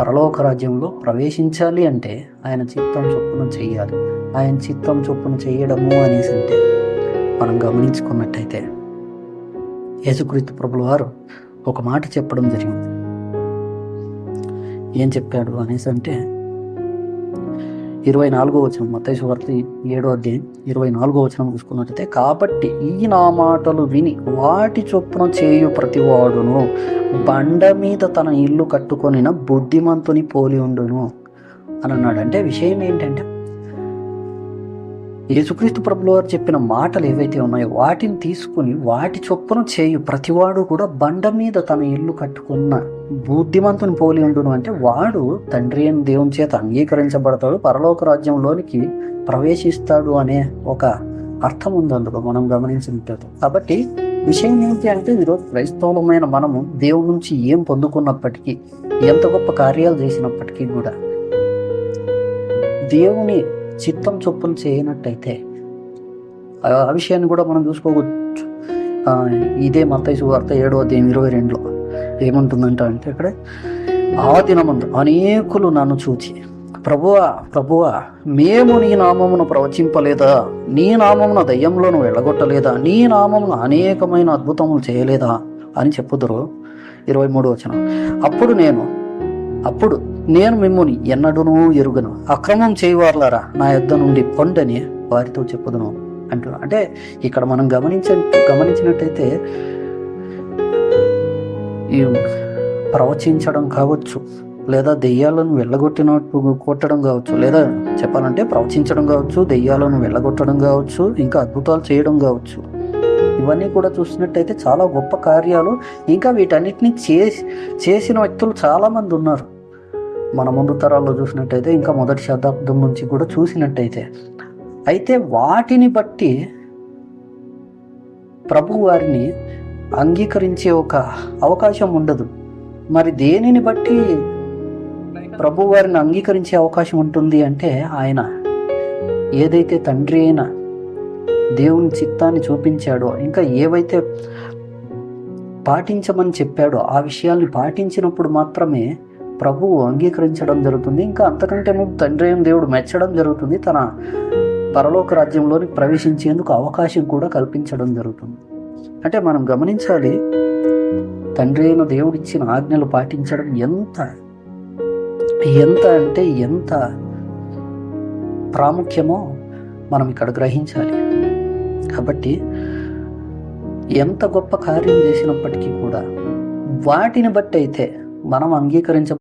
పరలోక రాజ్యంలో ప్రవేశించాలి అంటే ఆయన చిత్తం చొప్పున చేయాలి. ఆయన చిత్తం చొప్పున చేయడము అనేసి అంటే మనం గమనించుకున్నట్టయితే యేసుక్రీస్తు ప్రభుల వారు ఒక మాట చెప్పడం జరిగింది. ఏం చెప్పాడు అనేసి అంటే ఇరవై నాలుగో వచనం మత్తయి వార్త ఏడో అధ్యాయం ఇరవై నాలుగో వచనం చూసుకున్నట్లయితే కాబట్టి ఈ నా మాటలు విని వాటి చొప్పున చేయు ప్రతివాడును బండ మీద తన ఇల్లు కట్టుకొనిన బుద్ధిమంతుని పోలి ఉండును. అని అన్నాడు అంటే విషయం ఏంటంటే యేసుక్రీస్తు ప్రభుల వారు చెప్పిన మాటలు ఏవైతే ఉన్నాయో వాటిని తీసుకుని వాటి చొప్పున చేయు ప్రతివాడు కూడా బండ మీద తన ఇల్లు కట్టుకున్న బుద్ధిమంతుని పోలి ఉండును అంటే వాడు తండ్రి అని దేవుని చేత అంగీకరించబడతాడు పరలోక రాజ్యంలోనికి ప్రవేశిస్తాడు అనే ఒక అర్థం ఉంది అందులో. మనం గమనించినట్టు కాబట్టి విషయం ఏంటి అంటే ఈరోజు క్రైస్తవులమైన మనము దేవుడి నుంచి ఏం పొందుకున్నప్పటికీ ఎంత గొప్ప కార్యాలు చేసినప్పటికీ కూడా దేవుని చిత్తం చొప్పున చేయనట్టయితే ఆ విషయాన్ని కూడా మనం చూసుకోవచ్చు. ఇదే మతైసు వార్త ఏడో అధ్యాయం ఇరవై రెండులో. ఏముంటుందంట అంటే అక్కడ ఆ దినమందు అనేకులు నన్ను చూచి ప్రభువా ప్రభువా మేము నీ నామమును ప్రవచింపలేదా? నీ నామమున దయ్యంలోను వెళ్ళగొట్టలేదా? నీ నామమున అనేకమైన అద్భుతములు చేయలేదా? అని చెప్పుదురు. ఇరవై మూడు వచ్చిన అప్పుడు నేను అప్పుడు నేను మిమ్మల్ని ఎన్నడూనూ ఎరుగను. అక్రమం చేయవారులారా? నా యుద్ధ నుండి పొండని వారితో చెప్పుదును అంటున్నా. అంటే ఇక్కడ మనం గమనించ గమనించినట్టయితే ఈ ప్రవచించడం కావచ్చు లేదా దెయ్యాలను వెళ్ళగొట్టినట్టు కొట్టడం కావచ్చు లేదా చెప్పాలంటే ప్రవచించడం కావచ్చు దెయ్యాలను వెళ్ళగొట్టడం కావచ్చు ఇంకా అద్భుతాలు చేయడం కావచ్చు. ఇవన్నీ కూడా చూసినట్టయితే చాలా గొప్ప కార్యాలు. ఇంకా వీటన్నిటిని చేసి చేసిన వ్యక్తులు చాలామంది ఉన్నారు. మన ముందు తరాల్లో చూసినట్టయితే ఇంకా మొదటి శతాబ్దం నుంచి కూడా చూసినట్టయితే. అయితే వాటిని బట్టి ప్రభు వారిని అంగీకరించే ఒక అవకాశం ఉండదు. మరి దేనిని బట్టి ప్రభు వారిని అంగీకరించే అవకాశం ఉంటుంది అంటే ఆయన ఏదైతే తండ్రి అయినా దేవుని చిత్తాన్ని చూపించాడో ఇంకా ఏవైతే పాటించమని చెప్పాడో ఆ విషయాల్ని పాటించినప్పుడు మాత్రమే ప్రభువు అంగీకరించడం జరుగుతుంది. ఇంకా అంతకంటే ముందు తండ్రి అయిన దేవుడు మెచ్చడం జరుగుతుంది. తన పరలోక రాజ్యంలోని ప్రవేశించేందుకు అవకాశం కూడా కల్పించడం జరుగుతుంది. అంటే మనం గమనించాలి తండ్రి అయిన దేవుడిచ్చిన ఆజ్ఞలు పాటించడం ఎంత ఎంత అంటే ఎంత ప్రాముఖ్యమో మనం ఇక్కడ గ్రహించాలి. కాబట్టి ఎంత గొప్ప కార్యం చేసినప్పటికీ కూడా వాటిని బట్టి అయితే మనం అంగీకరించ